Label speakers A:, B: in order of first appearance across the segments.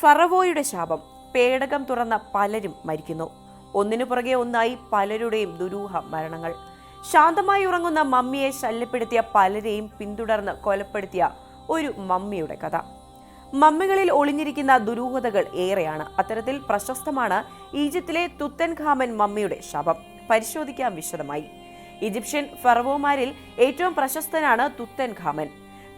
A: ഫറവോയുടെ ശാപം. പേടകം തുറന്ന പലരും മരിക്കുന്നു. ഒന്നിനു പുറകെ ഒന്നായി പലരുടെയും ദുരൂഹ മരണങ്ങൾ. ശാന്തമായി ഉറങ്ങുന്ന മമ്മിയെ ശല്യപ്പെടുത്തിയ പലരെയും പിന്തുടർന്ന് കൊലപ്പെടുത്തിയ ഒരു മമ്മിയുടെ കഥ. മമ്മികളിൽ ഒളിഞ്ഞിരിക്കുന്ന ദുരൂഹതകൾ ഏറെയാണ്. അത്തരത്തിൽ പ്രശസ്തമാണ് ഈജിപ്തിലെ തുത്തൻ ഖാമൻ മമ്മിയുടെ ശവം പരിശോധിക്കാം വിശദമായി. ഈജിപ്ഷ്യൻ ഫറവോമാരിൽ ഏറ്റവും പ്രശസ്തനാണ് തുത്തൻ ഖാമൻ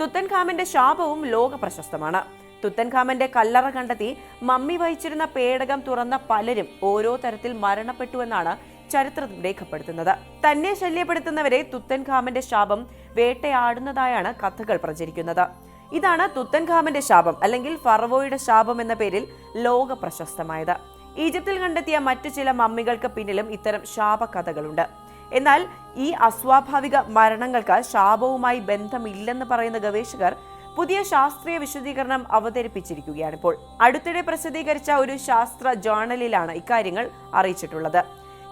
A: തുത്തൻ ഖാമന്റെ ശാപവും ലോക പ്രശസ്തമാണ് തുത്തൻ ഖാമന്റെ കല്ലറ കണ്ടെത്തി മമ്മി വഹിച്ചിരുന്ന പേടകം തുറന്ന പലരും ഓരോ തരത്തിൽ മരണപ്പെട്ടുവെന്നാണ് ചരിത്രം രേഖപ്പെടുത്തുന്നത്. തന്നെ ശല്യപ്പെടുത്തുന്നവരെ തുത്തൻഖാമന്റെ ശാപം വേട്ടയാടുന്നതായാണ് കഥകൾ പ്രചരിക്കുന്നത്. ഇതാണ് തുത്തൻഖാമന്റെ ശാപം അല്ലെങ്കിൽ ഫറവോയുടെ ശാപം എന്ന പേരിൽ ലോക പ്രശസ്തമായത്. ഈജിപ്തിൽ കണ്ടെത്തിയ മറ്റു ചില മമ്മികൾക്ക് പിന്നിലും ഇത്തരം ശാപകഥകളുണ്ട്. എന്നാൽ ഈ അസ്വാഭാവിക മരണങ്ങൾക്ക് ശാപവുമായി ബന്ധമില്ലെന്ന് പറയുന്ന ഗവേഷകർ പുതിയ ശാസ്ത്രീയ വിശദീകരണം അവതരിപ്പിച്ചിരിക്കുകയാണിപ്പോൾ അടുത്തിടെ പ്രസിദ്ധീകരിച്ച ഒരു ശാസ്ത്ര ജേണലിലാണ് ഇക്കാര്യങ്ങൾ അറിയിച്ചിട്ടുള്ളത്.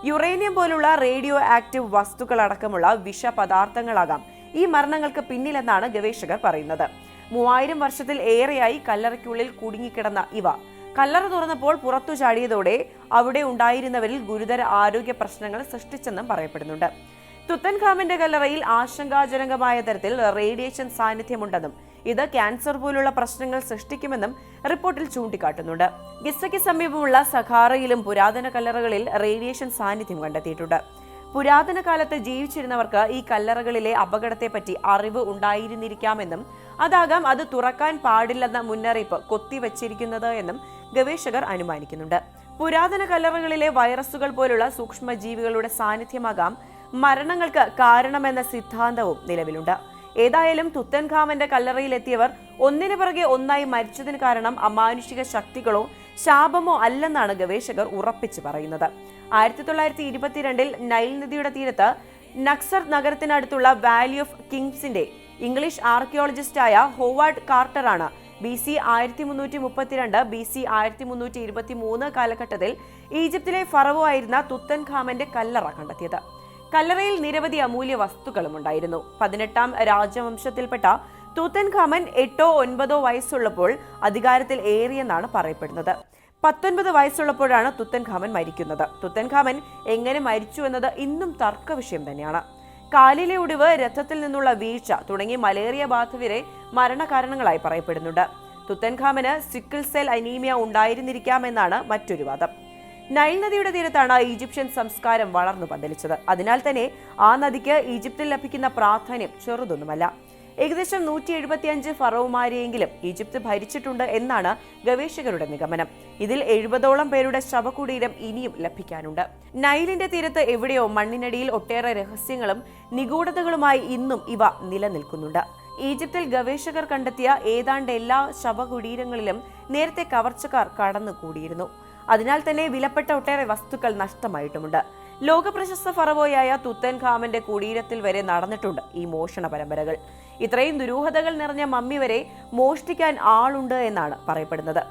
A: യുറേനിയം പോലുള്ള റേഡിയോ ആക്റ്റീവ് വസ്തുക്കളടക്കമുള്ള വിഷപദാർത്ഥങ്ങളാകാം ഈ മരണങ്ങൾക്ക് പിന്നിലെന്നാണ് ഗവേഷകർ പറയുന്നത്. മൂവായിരം വർഷത്തിൽ ഏറെയായി കല്ലറയ്ക്കുള്ളിൽ കുടുങ്ങിക്കിടന്ന ഇവ. കല്ലറ തുറന്നപ്പോൾ പുറത്തു ചാടിയതോടെ അവിടെ ഉണ്ടായിരുന്നവരിൽ ഗുരുതര ആരോഗ്യ പ്രശ്നങ്ങൾ സൃഷ്ടിച്ചെന്നും പറയപ്പെടുന്നുണ്ട്. തുത്തൻഖാമിന്റെ കല്ലറയിൽ ആശങ്കാജനകമായ തരത്തിൽ റേഡിയേഷൻ സാന്നിധ്യമുണ്ടെന്നും ഇത് ക്യാൻസർ പോലുള്ള പ്രശ്നങ്ങൾ സൃഷ്ടിക്കുമെന്നും റിപ്പോർട്ടിൽ ചൂണ്ടിക്കാട്ടുന്നുണ്ട്. ഗിസയ്ക്ക് സമീപമുള്ള സഖാറയിലും പുരാതന കല്ലറകളിൽ റേഡിയേഷൻ സാന്നിധ്യം കണ്ടെത്തിയിട്ടുണ്ട്. പുരാതന കാലത്ത് ജീവിച്ചിരുന്നവർക്ക് ഈ കല്ലറകളിലെ അപകടത്തെപ്പറ്റി അറിവ് ഉണ്ടായിരുന്നിരിക്കാമെന്നും അതാകാം അത് തുറക്കാൻ പാടില്ലെന്ന മുന്നറിയിപ്പ് കൊത്തിവച്ചിരിക്കുന്നത് എന്നും ഗവേഷകർ അനുമാനിക്കുന്നുണ്ട്. പുരാതന കല്ലറകളിലെ വൈറസുകൾ പോലുള്ള സൂക്ഷ്മജീവികളുടെ സാന്നിധ്യമാകാം മരണങ്ങൾക്ക് കാരണമെന്ന സിദ്ധാന്തവും നിലവിലുണ്ട്. ഏതായാലും തുത്തൻഖാമന്റെ കല്ലറയിലെത്തിയവർ ഒന്നിനു പിറകെ ഒന്നായി മരിച്ചതിന് കാരണം അമാനുഷിക ശക്തികളോ ശാപമോ അല്ലെന്നാണ് ഗവേഷകർ ഉറപ്പിച്ചു പറയുന്നത്. ആയിരത്തി തൊള്ളായിരത്തി ഇരുപത്തിരണ്ടിൽ നൈൽ നദിയുടെ തീരത്ത് നക്സർ നഗരത്തിനടുത്തുള്ള വാലി ഓഫ് കിങ്സിന്റെ ഇംഗ്ലീഷ് ആർക്കിയോളജിസ്റ്റായ ഹോവാർഡ് കാർട്ടറാണ് ബി സി ആയിരത്തി മുന്നൂറ്റി മുപ്പത്തിരണ്ട് ബി സി ആയിരത്തി മുന്നൂറ്റി ഇരുപത്തി മൂന്ന് കാലഘട്ടത്തിൽ ഈജിപ്തിലെ ഫറവോ ആയിരുന്ന തുത്തൻ ഖാമന്റെ കല്ലറ കണ്ടെത്തിയത്. കല്ലറയിൽ നിരവധി അമൂല്യ വസ്തുക്കളും ഉണ്ടായിരുന്നു പതിനെട്ടാം രാജവംശത്തിൽപ്പെട്ട തൂത്തൻ ഖാമൻ എട്ടോ ഒൻപതോ വയസ്സുള്ളപ്പോൾ അധികാരത്തിൽ ഏറിയെന്നാണ് പറയപ്പെടുന്നത്. പത്തൊൻപത് വയസ്സുള്ളപ്പോഴാണ് തുത്തൻ ഖാമൻ മരിക്കുന്നത്. തുത്തൻ ഖാമൻ എങ്ങനെ മരിച്ചു എന്നത് ഇന്നും തർക്ക വിഷയം തന്നെയാണ്. കാലിലെ ഒടിവ് രഥത്തിൽ നിന്നുള്ള വീഴ്ച തുടങ്ങി മലേറിയ ബാധ വരെ മരണകാരണങ്ങളായി പറയപ്പെടുന്നുണ്ട്. തുത്തൻഖാമന് സിക്കിൾ സെൽ അനീമിയ ഉണ്ടായിരുന്നിരിക്കാമെന്നാണ് മറ്റൊരു വാദം. നൈൽ നദിയുടെ തീരത്താണ് ഈജിപ്ഷ്യൻ സംസ്കാരം വളർന്നു പന്തലിച്ചത്. അതിനാൽ തന്നെ ആ നദിക്ക് ഈജിപ്തിൽ ലഭിക്കുന്ന പ്രാധാന്യം ചെറുതൊന്നുമല്ല. ഏകദേശം നൂറ്റി എഴുപത്തിയഞ്ച് ഫറവുമാരെയെങ്കിലും ഈജിപ്ത് ഭരിച്ചിട്ടുണ്ട് എന്നാണ് ഗവേഷകരുടെ നിഗമനം. ഇതിൽ എഴുപതോളം പേരുടെ ശവകുടീരം ഇനിയും ലഭിക്കാനുണ്ട്. നൈലിന്റെ തീരത്ത് എവിടെയോ മണ്ണിനടിയിൽ ഒട്ടേറെ രഹസ്യങ്ങളും നിഗൂഢതകളുമായി ഇന്നും ഇവ നിലനിൽക്കുന്നുണ്ട്. ഈജിപ്തിൽ ഗവേഷകർ കണ്ടെത്തിയ ഏതാണ്ട് എല്ലാ ശവകുടീരങ്ങളിലും നേരത്തെ കവർച്ചക്കാർ കടന്നുകൂടിയിരുന്നു. അതിനാൽ തന്നെ വിലപ്പെട്ട ഒട്ടേറെ വസ്തുക്കൾ നഷ്ടമായിട്ടുമുണ്ട്. ലോക പ്രശസ്ത ഫറവോയായ തുത്തൻ ഖാമന്റെ കുടീരത്തിൽ വരെ നടന്നിട്ടുണ്ട് ഈ മോഷണ പരമ്പരകൾ. ഇത്രയും ദുരൂഹതകൾ നിറഞ്ഞ മമ്മി വരെ മോഷ്ടിക്കാൻ ആളുണ്ട് എന്നാണ് പറയപ്പെടുന്നത്.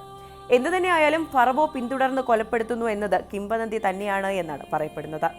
A: എന്തു തന്നെയായാലും ഫറവോ പിന്തുടർന്ന് കൊലപ്പെടുത്തുന്നു എന്നത് കിംബദന്തി തന്നെയാണ് എന്നാണ് പറയപ്പെടുന്നത്.